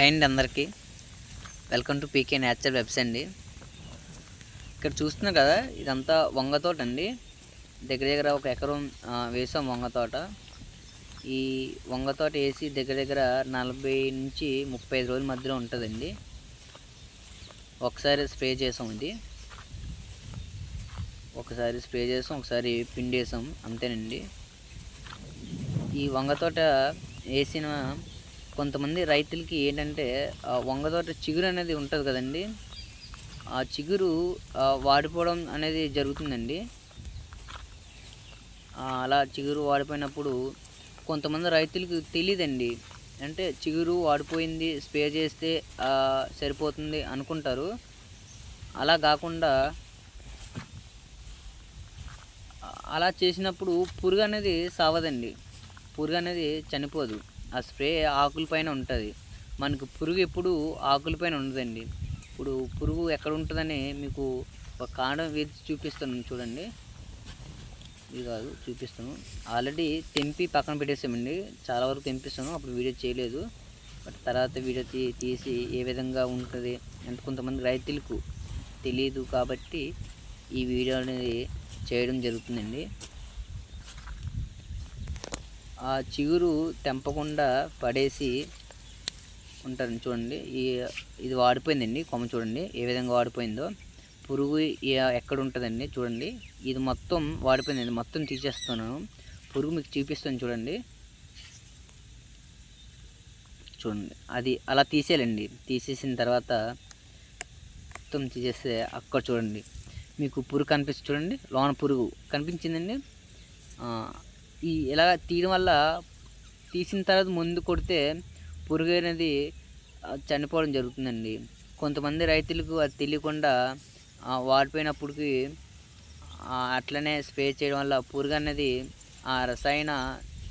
And అండి అందరికీ. Welcome to PK natural webs అండి. ఇక్కడ చూస్తున్నారు కదా ఇదంతా వంగ తోట అండి. దగ్గర దగ్గర ఒక ఎకరం వేసాం వంగ తోట. ఈ వంగ తోట వేసి దగ్గర దగ్గర నలభై నుంచి ముప్పై ఐదు రోజుల మధ్యలో ఉంటుందండి. ఒకసారి స్ప్రే చేసాం ఇది. ఒకసారి స్ప్రే చేసాం ఒకసారి పిండి వేసాం అంతేనండి. ఈ వంగ తోట వేసిన కొంతమంది రైతులకి ఏంటంటే ఆ వంగ తోట చిగురు అనేది ఉంటుంది కదండి. ఆ చిగురు వాడిపోవడం అనేది జరుగుతుందండి. అలా చిగురు వాడిపోయినప్పుడు కొంతమంది రైతులకు తెలియదండి అంటే చిగురు వాడిపోయింది స్ప్రే చేస్తే సరిపోతుంది అనుకుంటారు. అలా కాకుండా అలా చేసినప్పుడు పురుగు అనేది సావదండి. పురుగు అనేది చనిపోదు. ఆ స్ప్రే ఆకుల పైన ఉంటుంది. మనకు పురుగు ఎప్పుడు ఆకుల పైన ఉండదండి. ఇప్పుడు పురుగు ఎక్కడ ఉంటుందని మీకు ఒక కాండం వేసి చూపిస్తాను చూడండి. ఇది కాదు చూపిస్తాను. ఆల్రెడీ తెంపి పక్కన పెట్టేసామండి. చాలా వరకు తెంపిస్తాను అప్పుడు వీడియో చేయలేదు. బట్ తర్వాత వీడియో తీ తీసి ఏ విధంగా ఉంటుంది అంటే కొంతమంది రైతులకు తెలియదు కాబట్టి ఈ వీడియో అనేది చేయడం జరుగుతుందండి. ఆ చిగురు తెంపకుండా పడేసి ఉంటారు చూడండి. ఈ ఇది వాడిపోయిందండి కొమ్మ చూడండి. ఏ విధంగా వాడిపోయిందో. పురుగు ఎక్కడ ఉంటుందండి చూడండి. ఇది మొత్తం వాడిపోయిందండి. మొత్తం తీసేస్తున్నాను. పురుగు మీకు చూపిస్తాను చూడండి. చూడండి. అది అలా తీసేయాలండి. తీసేసిన తర్వాత మొత్తం తీసేస్తే అక్కడ చూడండి. మీకు పురుగు కనిపిస్తుంది చూడండి. లోన పురుగు కనిపించిందండి. ఈ ఇలా తీయడం వల్ల తీసిన తర్వాత ముందు కొడితే పురుగు అనేది చనిపోవడం జరుగుతుందండి. కొంతమంది రైతులకు అది తెలియకుండా వాడిపోయినప్పటికి అట్లనే స్ప్రే చేయడం వల్ల పురుగు అనేది ఆ రసాయన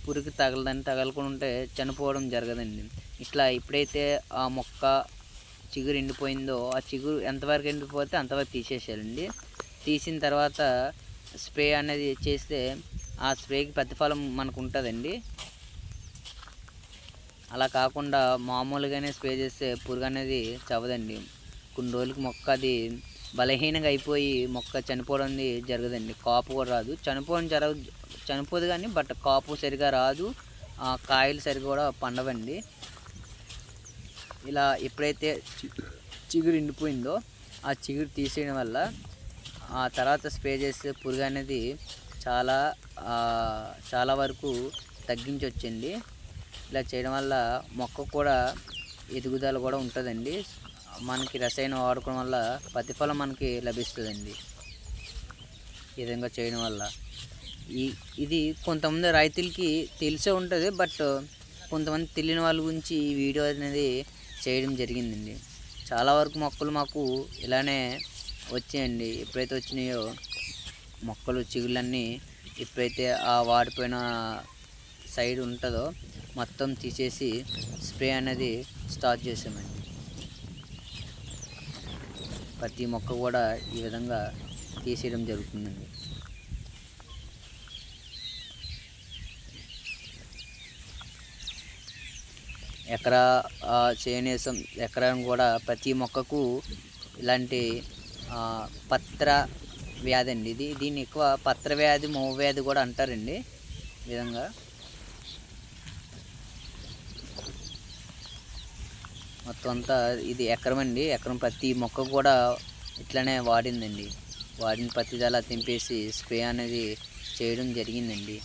పురుగు తగలదని తగలకుండా ఉంటే చనిపోవడం జరగదండి. ఇట్లా ఎప్పుడైతే ఆ మొక్క చిగురు ఎండిపోయిందో ఆ చిగురు ఎంతవరకు ఎండిపోతే అంతవరకు తీసేసేయాలండి. తీసిన తర్వాత స్ప్రే అనేది చేస్తే ఆ స్ప్రేకి ప్రతిఫలం మనకు ఉంటుందండి అలా కాకుండా మామూలుగానే స్ప్రే చేస్తే పురుగు అనేది చవదండి. కొన్ని రోజులకి మొక్క అది బలహీనంగా అయిపోయి మొక్క చనిపోవడం అనేది జరగదండి. కాపు కూడా రాదు. చనిపోవడం జరగ చనిపోదు కానీ బట్ కాపు సరిగా రాదు. ఆ కాయలు సరిగా కూడా పండవండి. ఇలా ఎప్పుడైతే చి- చిగురు ఎండిపోయిందో ఆ చిగురు తీసేయడం వల్ల ఆ తర్వాత స్ప్రే చేస్తే పురుగు అనేది చాలా చాలా వరకు తగ్గించవచ్చండి ఇలా చేయడం వల్ల మొక్క కూడా ఎదుగుదల కూడా ఉంటుందండి. మనకి రసాయనం వాడుకోవడం వల్ల ప్రతిఫలం మనకి లభిస్తుందండి. ఈ విధంగా చేయడం వల్ల. ఈ ఇది కొంతమంది రైతులకి తెలిసే ఉంటుంది బట్ కొంతమంది తెలియని వాళ్ళ గురించి ఈ వీడియో అనేది చేయడం జరిగిందండి. చాలా వరకు మొక్కలు మాకు ఇలానే వచ్చాయండి. ఎప్పుడైతే వచ్చినాయో మొక్కలు చిగుళ్ళన్నీ ఎప్పుడైతే ఆ వాడిపోయిన సైడ్ ఉంటుందో మొత్తం తీసేసి స్ప్రే అనేది స్టార్ట్ చేసామండి. ప్రతి మొక్క కూడా ఈ విధంగా తీసేయడం జరుగుతుందండి. ఎకరా చేనేసం ఎకరం కూడా ప్రతి మొక్కకు ఇలాంటి పత్ర వ్యాధి అండి. ఇది దీన్ని ఎక్కువ పత్ర వ్యాధి మోవ వ్యాధి కూడా అంటారండి ఈ విధంగా. మొత్తం అంతా ఇది ఎకరం అండి. ఎకరం ప్రతి మొక్క కూడా ఇట్లానే వాడిందండి. వాడిన ప్రతిది తెంపేసి స్ప్రే అనేది చేయడం జరిగిందండి.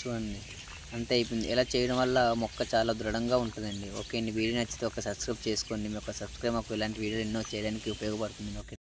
చూడండి. అంతే అయిపోయింది. ఇలా చేయడం వల్ల మొక్క చాలా దృఢంగా ఉంటుందండి. ఓకే అండి. వీడియో నచ్చితే ఒక సబ్స్క్రైబ్ చేసుకోండి. మీ ఒక సబ్స్క్రైబ్ మాకు ఇలాంటి వీడియోలు ఎన్నో చేయడానికి ఉపయోగపడుతుంది. ఓకే.